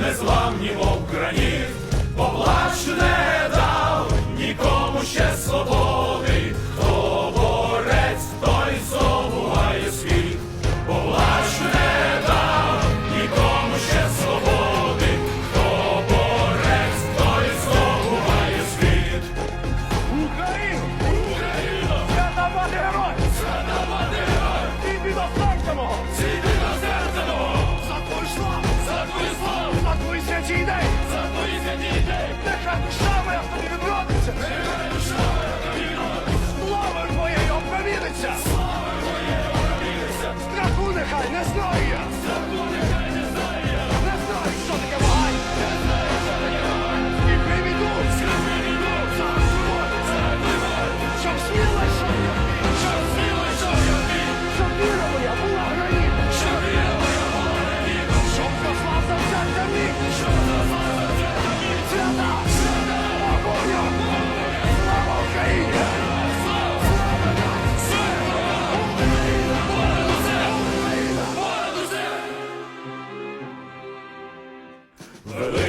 незламні, мов граніт, Hello.